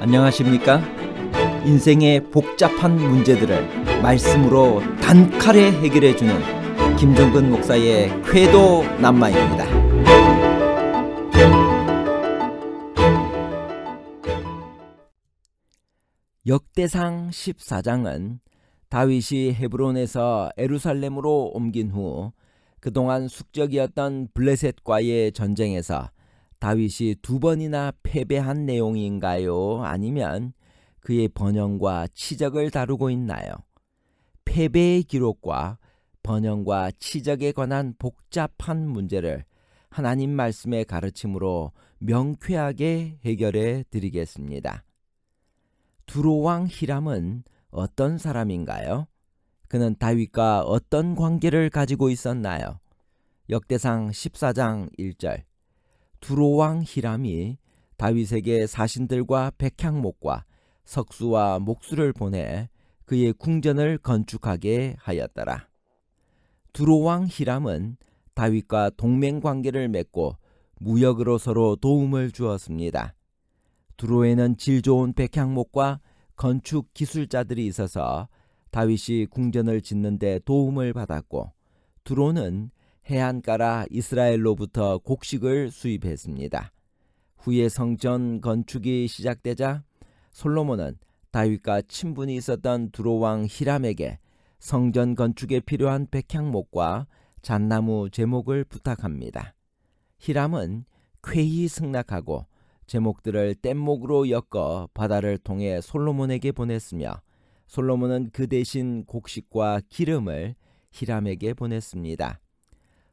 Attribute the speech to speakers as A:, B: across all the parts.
A: 안녕하십니까? 인생의 복잡한 문제들을 말씀으로 단칼에 해결해 주는 김종근 목사의 쾌도 남마입니다. 역대상 14장은 다윗이 헤브론에서 에루살렘으로 옮긴 후 그동안 숙적이었던 블레셋과의 전쟁에서 다윗이 두 번이나 패배한 내용인가요? 아니면 그의 번영과 치적을 다루고 있나요? 패배의 기록과 번영과 치적에 관한 복잡한 문제를 하나님 말씀의 가르침으로 명쾌하게 해결해 드리겠습니다. 두로왕 히람은 어떤 사람인가요? 그는 다윗과 어떤 관계를 가지고 있었나요? 역대상 14장 1절 두로왕 히람이 다윗에게 사신들과 백향목과 석수와 목수를 보내 그의 궁전을 건축하게 하였더라. 두로왕 히람은 다윗과 동맹 관계를 맺고 무역으로 서로 도움을 주었습니다. 두로에는 질 좋은 백향목과 건축 기술자들이 있어서 다윗이 궁전을 짓는 데 도움을 받았고 두로는 해안가라 이스라엘로부터 곡식을 수입했습니다. 후에 성전 건축이 시작되자 솔로몬은 다윗과 친분이 있었던 두로왕 히람에게 성전 건축에 필요한 백향목과 잣나무 제목을 부탁합니다. 히람은 쾌히 승낙하고 제목들을 뗏목으로 엮어 바다를 통해 솔로몬에게 보냈으며 솔로몬은 그 대신 곡식과 기름을 히람에게 보냈습니다.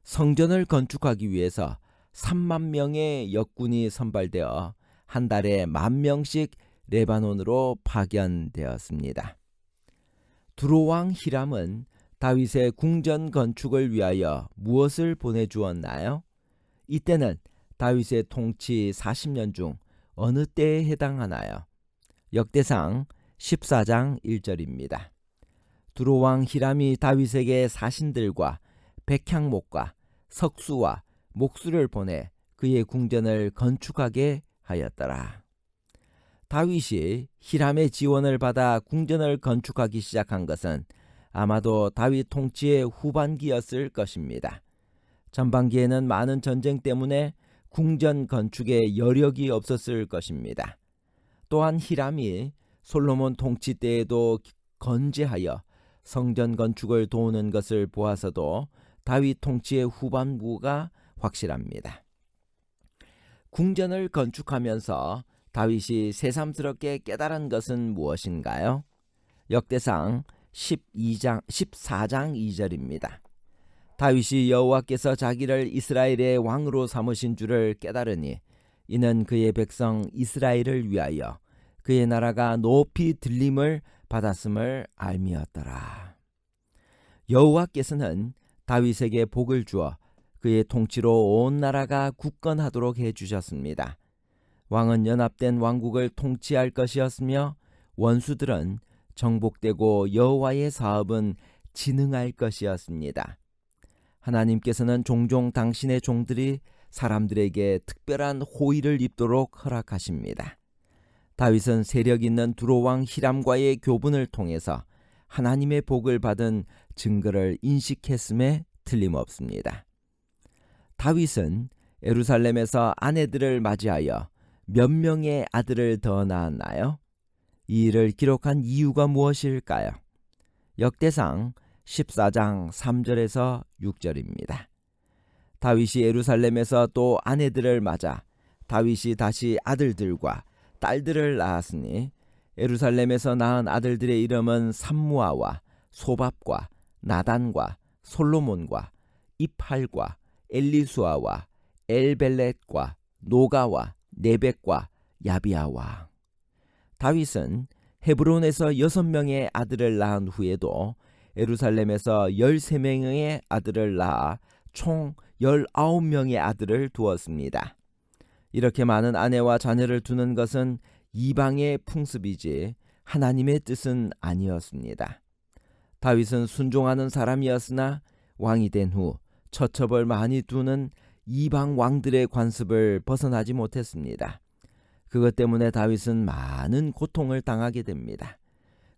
A: 성전을 건축하기 위해서 3만 명의 역군이 선발되어 한 달에 만 명씩 레바논으로 파견되었습니다. 두로왕 히람은 다윗의 궁전 건축을 위하여 무엇을 보내주었나요? 이때는 다윗의 통치 40년 중 어느 때에 해당하나요? 역대상 14장 1절입니다. 두로왕 히람이 다윗에게 사신들과 백향목과 석수와 목수를 보내 그의 궁전을 건축하게 하였더라. 다윗이 히람의 지원을 받아 궁전을 건축하기 시작한 것은 아마도 다윗 통치의 후반기였을 것입니다. 전반기에는 많은 전쟁 때문에 궁전 건축에 여력이 없었을 것입니다. 또한 히람이 솔로몬 통치 때에도 건재하여 성전 건축을 도우는 것을 보아서도 다윗 통치의 후반부가 확실합니다. 궁전을 건축하면서 다윗이 새삼스럽게 깨달은 것은 무엇인가요? 역대상 12장 14장 2절입니다. 다윗이 여호와께서 자기를 이스라엘의 왕으로 삼으신 줄을 깨달으니 이는 그의 백성 이스라엘을 위하여 그의 나라가 높이 들림을 받았음을 알미었더라. 여호와께서는 다윗에게 복을 주어 그의 통치로 온 나라가 굳건하도록 해 주셨습니다. 왕은 연합된 왕국을 통치할 것이었으며 원수들은 정복되고 여호와의 사업은 진흥할 것이었습니다. 하나님께서는 종종 당신의 종들이 사람들에게 특별한 호의를 입도록 허락하십니다. 다윗은 세력 있는 두로 왕 히람과의 교분을 통해서 하나님의 복을 받은 증거를 인식했음에 틀림없습니다. 다윗은 에루살렘에서 아내들을 맞이하여 몇 명의 아들을 더 낳았나요? 이 일을 기록한 이유가 무엇일까요? 역대상 14장 3절에서 6절입니다. 다윗이 예루살렘에서 또 아내들을 맞아 다윗이 다시 아들들과 딸들을 낳았으니 예루살렘에서 낳은 아들들의 이름은 삼무아와 소밥과 나단과 솔로몬과 이팔과 엘리수아와 엘벨렛과 노가와 네벡과 야비아와 다윗은 헤브론에서 여섯 명의 아들을 낳은 후에도 예루살렘에서 13명의 아들을 낳아 총 19명의 아들을 두었습니다. 이렇게 많은 아내와 자녀를 두는 것은 이방의 풍습이지 하나님의 뜻은 아니었습니다. 다윗은 순종하는 사람이었으나 왕이 된 후 처첩을 많이 두는 이방 왕들의 관습을 벗어나지 못했습니다. 그것 때문에 다윗은 많은 고통을 당하게 됩니다.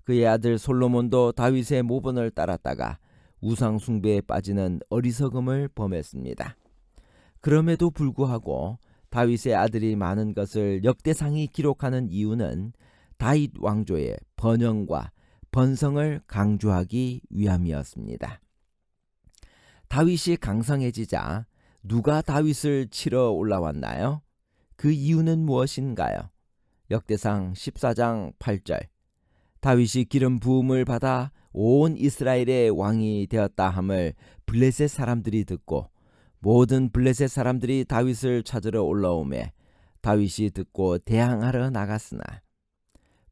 A: 그의 아들 솔로몬도 다윗의 모본을 따랐다가 우상 숭배에 빠지는 어리석음을 범했습니다. 그럼에도 불구하고 다윗의 아들이 많은 것을 역대상이 기록하는 이유는 다윗 왕조의 번영과 번성을 강조하기 위함이었습니다. 다윗이 강성해지자 누가 다윗을 치러 올라왔나요? 그 이유는 무엇인가요? 역대상 14장 8절 다윗이 기름 부음을 받아 온 이스라엘의 왕이 되었다 함을 블레셋 사람들이 듣고 모든 블레셋 사람들이 다윗을 찾으러 올라오매 다윗이 듣고 대항하러 나갔으나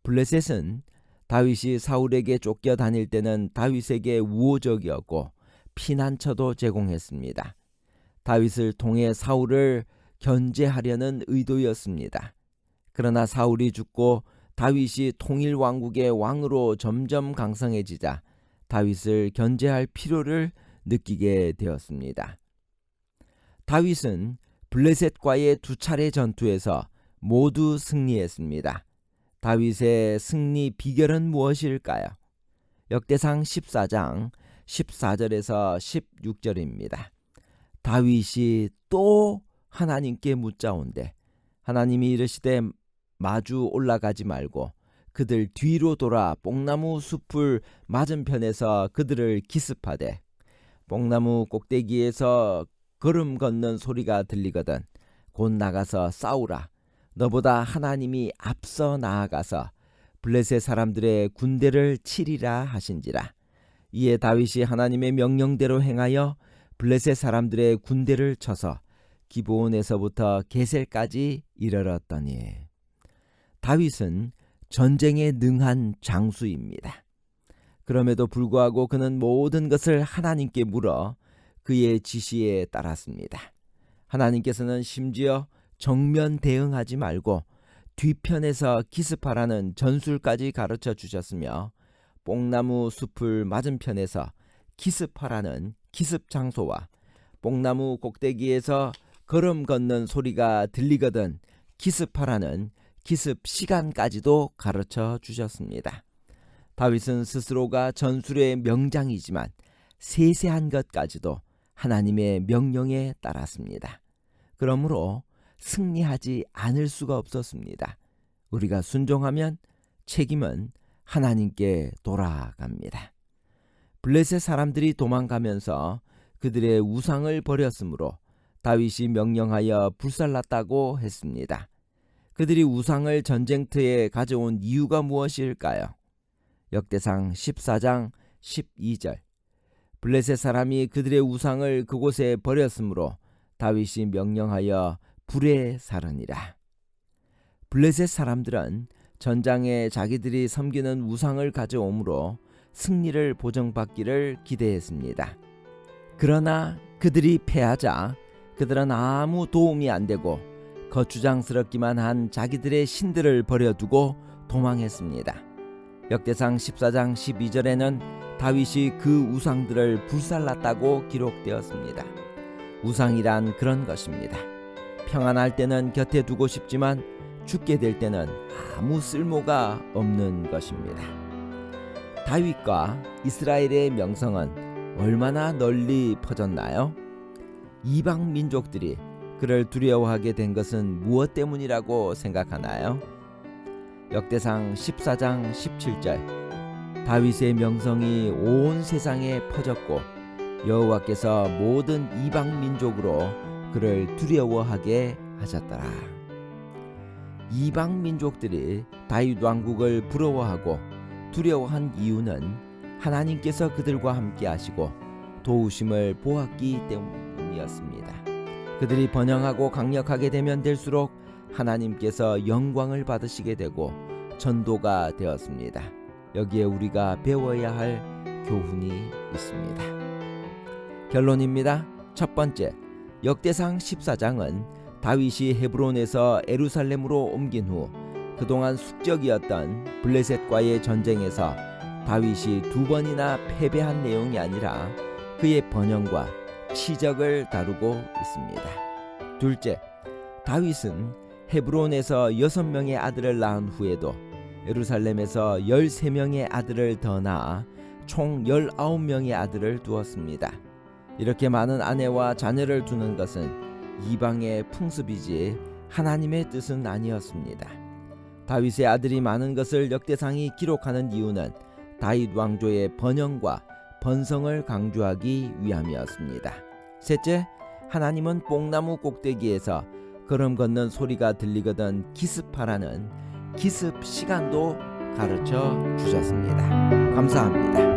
A: 블레셋은 다윗이 사울에게 쫓겨 다닐 때는 다윗에게 우호적이었고 피난처도 제공했습니다. 다윗을 통해 사울을 견제하려는 의도였습니다. 그러나 사울이 죽고 다윗이 통일 왕국의 왕으로 점점 강성해지자 다윗을 견제할 필요를 느끼게 되었습니다. 다윗은 블레셋과의 두 차례 전투에서 모두 승리했습니다. 다윗의 승리 비결은 무엇일까요? 역대상 14장 14절에서 16절입니다. 다윗이 또 하나님께 묻자온대 하나님이 이르시되 마주 올라가지 말고 그들 뒤로 돌아 뽕나무 숲을 맞은편에서 그들을 기습하되 뽕나무 꼭대기에서 걸음 걷는 소리가 들리거든 곧 나가서 싸우라 너보다 하나님이 앞서 나아가서 블레셋 사람들의 군대를 치리라 하신지라 이에 다윗이 하나님의 명령대로 행하여 블레셋 사람들의 군대를 쳐서 기브온에서부터 게셀까지 이르렀더니 다윗은 전쟁에 능한 장수입니다. 그럼에도 불구하고 그는 모든 것을 하나님께 물어 그의 지시에 따랐습니다. 하나님께서는 심지어 정면 대응하지 말고 뒤편에서 기습하라는 전술까지 가르쳐 주셨으며 뽕나무 숲을 맞은편에서 기습하라는 기습 장소와 뽕나무 꼭대기에서 걸음 걷는 소리가 들리거든 기습하라는 기습 시간까지도 가르쳐 주셨습니다. 다윗은 스스로가 전술의 명장이지만 세세한 것까지도 하나님의 명령에 따랐습니다. 그러므로 승리하지 않을 수가 없었습니다. 우리가 순종하면 책임은 하나님께 돌아갑니다. 블레셋 사람들이 도망가면서 그들의 우상을 버렸으므로 다윗이 명령하여 불살랐다고 했습니다. 그들이 우상을 전쟁터에 가져온 이유가 무엇일까요? 역대상 14장 12절 블레셋 사람이 그들의 우상을 그곳에 버렸으므로 다윗이 명령하여 불에 사르니라. 블레셋 사람들은 전장에 자기들이 섬기는 우상을 가져오므로 승리를 보정받기를 기대했습니다. 그러나 그들이 패하자 그들은 아무 도움이 안 되고 거추장스럽기만 한 자기들의 신들을 버려두고 도망했습니다. 역대상 14장 12절에는 다윗이 그 우상들을 불살랐다고 기록되었습니다. 우상이란 그런 것입니다. 평안할 때는 곁에 두고 싶지만 죽게 될 때는 아무 쓸모가 없는 것입니다. 다윗과 이스라엘의 명성은 얼마나 널리 퍼졌나요? 이방 민족들이 그를 두려워하게 된 것은 무엇 때문이라고 생각하나요? 역대상 14장 17절 다윗의 명성이 온 세상에 퍼졌고 여호와께서 모든 이방 민족으로 그를 두려워하게 하셨더라. 이방 민족들이 다윗 왕국을 부러워하고 두려워한 이유는 하나님께서 그들과 함께 하시고 도우심을 보았기 때문이었습니다. 그들이 번영하고 강력하게 되면 될수록 하나님께서 영광을 받으시게 되고 전도가 되었습니다. 여기에 우리가 배워야 할 교훈이 있습니다. 결론입니다. 첫 번째, 역대상 14장은 다윗이 헤브론에서 에루살렘으로 옮긴 후 그동안 숙적이었던 블레셋과의 전쟁에서 다윗이 두 번이나 패배한 내용이 아니라 그의 번영과 치적을 다루고 있습니다. 둘째, 다윗은 헤브론에서 여섯 명의 아들을 낳은 후에도 예루살렘에서 13명의 아들을 더 낳아 총 19명의 아들을 두었습니다. 이렇게 많은 아내와 자녀를 두는 것은 이방의 풍습이지 하나님의 뜻은 아니었습니다. 다윗의 아들이 많은 것을 역대상이 기록하는 이유는 다윗 왕조의 번영과 번성을 강조하기 위함이었습니다. 셋째, 하나님은 뽕나무 꼭대기에서 걸음 걷는 소리가 들리거든 기습하라는 기습 시간도 가르쳐 주셨습니다. 감사합니다.